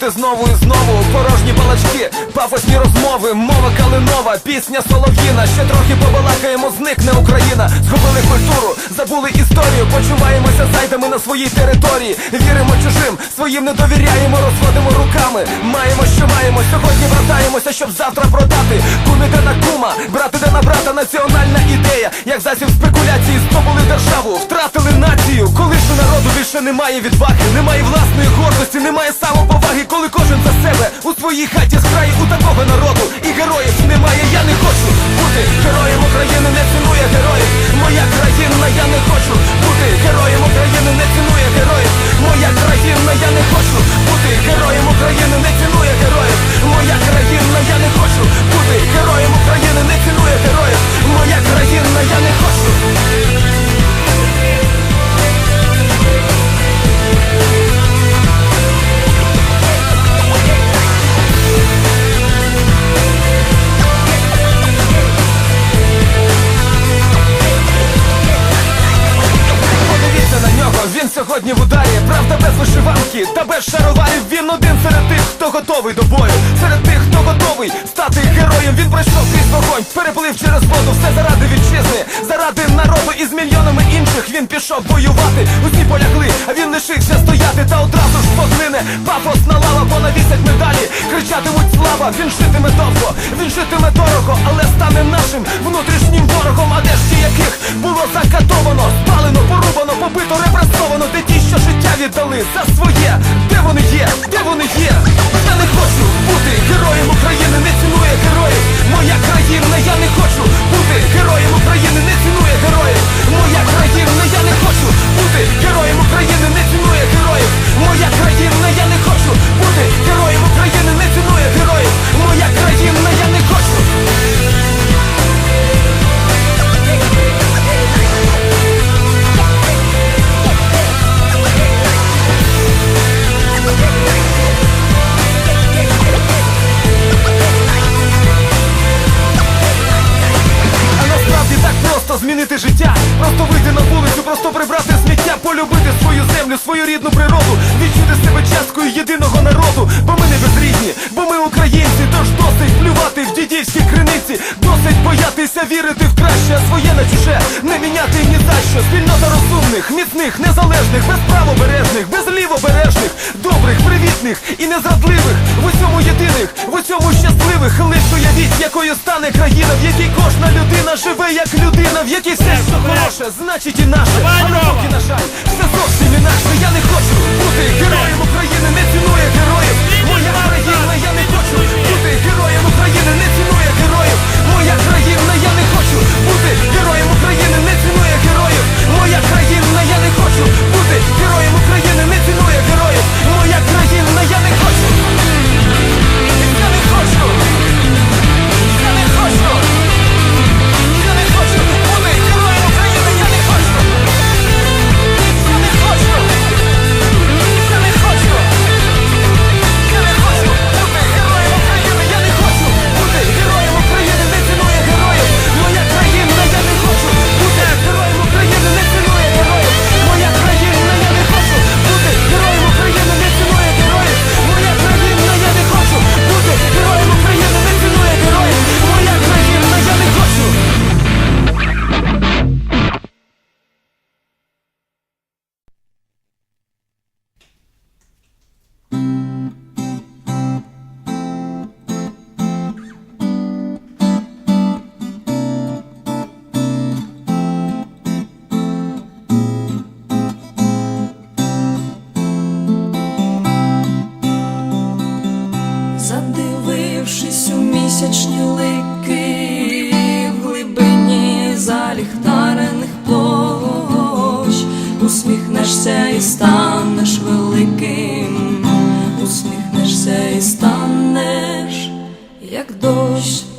почути знову і знову порожні балачки, пафосні розмови, мова калинова, пісня солов'їна. Ще трохи побалакаємо, зникне Україна. Згубили культуру, забули історію, почуваємося зайдами на своїй території. Віримо чужим, своїм не довіряємо, розводимо руками. Маємо, що маємо. Сьогодні вертаємося, щоб завтра продати. Кум іде на кума, брат іде на брата, національна ідея. Як засіб спекуляції здобули державу, втратили націю. Коли ж у народу більше немає відваги, немає власної гордості, немає за себе у своїй та шароварів Він один серед тих, хто готовий до бою. Серед тих, хто готовий стати героєм Він пройшов крізь вогонь, переплив через воду Все заради вітчизни, заради народу І з мільйонами інших він пішов воювати. Усі полягли, а він лишився стояти Та одразу ж поглине. Пафосна лава Бо навісять медалі, кричатимуть слава! Він житиме довго, він житиме дорого Але стане змінити життя. Просто вийти на вулицю, просто прибрати сміття Полюбити свою землю, свою рідну природу. Відчути себе часткою єдиного народу. Бо ми не безрідні, бо ми українці. Тож досить плювати в дідівські криниці. Досить боятися вірити в краще, а своє на чуже. Не міняти ні за що. Спільнота розумних, міцних, незалежних Без правобережних, без лівобережних Добрих, привітних і живе як людина В якій все, що хороше, значить і наше. А поки, на жаль, все зовсім інакше. Я не хочу бути героєм України, не цінує героїв. Моя Задивившись у місячні лики в глибині заліхтарених площ, усміхнешся і станеш великим, усміхнешся і станеш, як дощ.